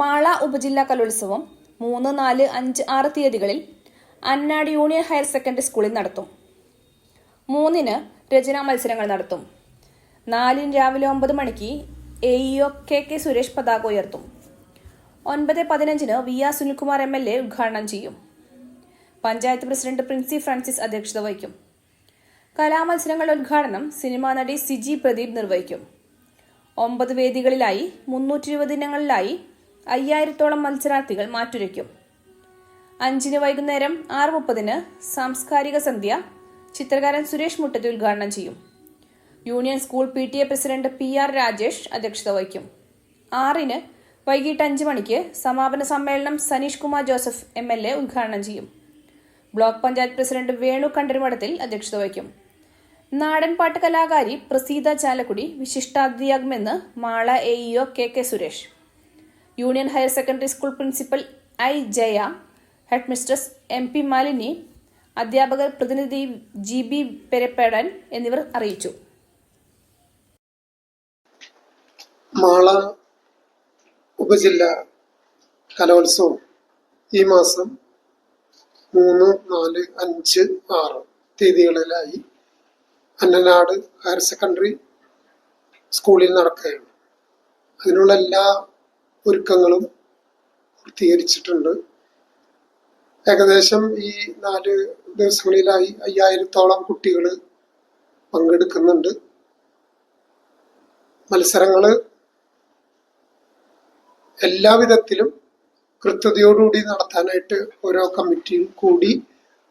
മാള ഉപജില്ലാ കലോത്സവം മൂന്ന് നാല് അഞ്ച് ആറ് തീയതികളിൽ അന്നാട് യൂണിയൻ ഹയർ സെക്കൻഡറി സ്കൂളിൽ നടത്തും. മൂന്നിന് രചനാ മത്സരങ്ങൾ നടത്തും. നാലിന് രാവിലെ ഒമ്പത് മണിക്ക് A EO K K Suresh പതാക ഉയർത്തും. ഒൻപത് പതിനഞ്ചിന് V R Sunilkumar M L A ഉദ്ഘാടനം ചെയ്യും. പഞ്ചായത്ത് പ്രസിഡന്റ് പ്രിൻസി ഫ്രാൻസിസ് അധ്യക്ഷത വഹിക്കും. കലാമത്സരങ്ങളുടെ ഉദ്ഘാടനം സിനിമാ നടി സിജി പ്രദീപ് നിർവഹിക്കും. ഒമ്പത് വേദികളിലായി മുന്നൂറ്റി ഇരുപത് ഇനങ്ങളിലായി അയ്യായിരത്തോളം മത്സരാർത്ഥികൾ മാറ്റുരയ്ക്കും. അഞ്ചിന് വൈകുന്നേരം ആറ് മുപ്പതിന് സാംസ്കാരിക സന്ധ്യ ചിത്രകാരൻ സുരേഷ് മുട്ടത്തി ഉദ്ഘാടനം ചെയ്യും. Union school P T A president P R Rajesh അധ്യക്ഷത വഹിക്കും. ആറിന് വൈകിട്ട് അഞ്ച് മണിക്ക് സമാപന സമ്മേളനം Saneesh Kumar Joseph M L A ഉദ്ഘാടനം ചെയ്യും. ബ്ലോക്ക് പഞ്ചായത്ത് പ്രസിഡന്റ് വേണു കണ്ടരിമഠത്തിൽ അധ്യക്ഷത വഹിക്കും. നാടൻപാട്ട് കലാകാരി Praseetha Chalakudy വിശിഷ്ടാതിഥിയാകുമെന്ന് Mala A EO K K Suresh. Union higher secondary school principal I Jaya headmistress M P Malini അധ്യാപകർ പ്രതിനിധി ജി ബി പെരപ്പേടൻ എന്നിവർ അറിയിച്ചു. മാള ഉപജില്ല കലോത്സവം ഈ മാസം മൂന്ന് നാല് അഞ്ച് ആറ് തീയതികളിലായി അന്നനാട് ഹയർ സെക്കൻഡറി സ്കൂളിൽ നടക്കുകയാണ്. അതിനുള്ള എല്ലാ ഒരുക്കങ്ങളും പൂർത്തീകരിച്ചിട്ടുണ്ട്. ഏകദേശം ഈ നാല് ദിവസങ്ങളിലായി അയ്യായിരത്തോളം കുട്ടികൾ പങ്കെടുക്കുന്നുണ്ട്. മത്സരങ്ങൾ എല്ലാവിധത്തിലും കൃത്യതയോടുകൂടി നടത്താനായിട്ട് ഓരോ കമ്മിറ്റിയും കൂടി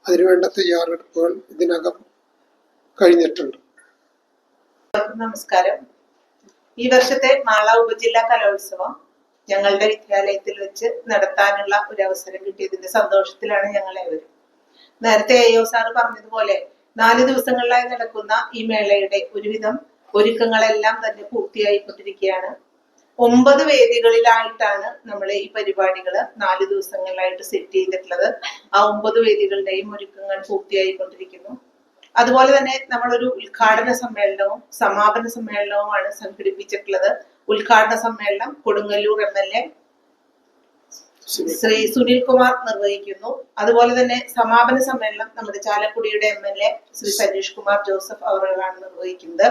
അതിനുവേണ്ട തയ്യാറെടുപ്പുകൾ ഇതിനകം കഴിഞ്ഞിട്ടുണ്ട്. നമസ്കാരം. ഈ വർഷത്തെ മാള ഉപജില്ലാ കലോത്സവം ഞങ്ങളുടെ വിദ്യാലയത്തിൽ വെച്ച് നടത്താനുള്ള ഒരു അവസരം കിട്ടിയതിന്റെ സന്തോഷത്തിലാണ് ഞങ്ങൾ ഏവരും. നേരത്തെ എ സാർ പറഞ്ഞതുപോലെ നാല് ദിവസങ്ങളിലായി നടക്കുന്ന ഈ മേളയുടെ ഒരുവിധം ഒരുക്കങ്ങളെല്ലാം തന്നെ പൂർത്തിയായിക്കൊണ്ടിരിക്കുകയാണ്. ഒമ്പത് വേദികളിലായിട്ടാണ് നമ്മൾ ഈ പരിപാടികൾ നാല് ദിവസങ്ങളിലായിട്ട് സെറ്റ് ചെയ്തിട്ടുള്ളത്. ആ ഒമ്പത് വേദികളുടെയും ഒരുക്കങ്ങൾ പൂർത്തിയായിക്കൊണ്ടിരിക്കുന്നു അതുപോലെ തന്നെ നമ്മളൊരു ഉദ്ഘാടന സമ്മേളനവും സമാപന സമ്മേളനവുമാണ് സംഘടിപ്പിച്ചിട്ടുള്ളത്. ഉദ്ഘാടന സമ്മേളനം Kodungallur M L A Shri Sunil Kumar നിർവഹിക്കുന്നു. അതുപോലെ തന്നെ സമാപന സമ്മേളനം നമ്മുടെ ചാലക്കുടിയുടെ M L A Shri Saneesh Kumar Joseph അവറുകളാണ് നിർവഹിക്കുന്നത്.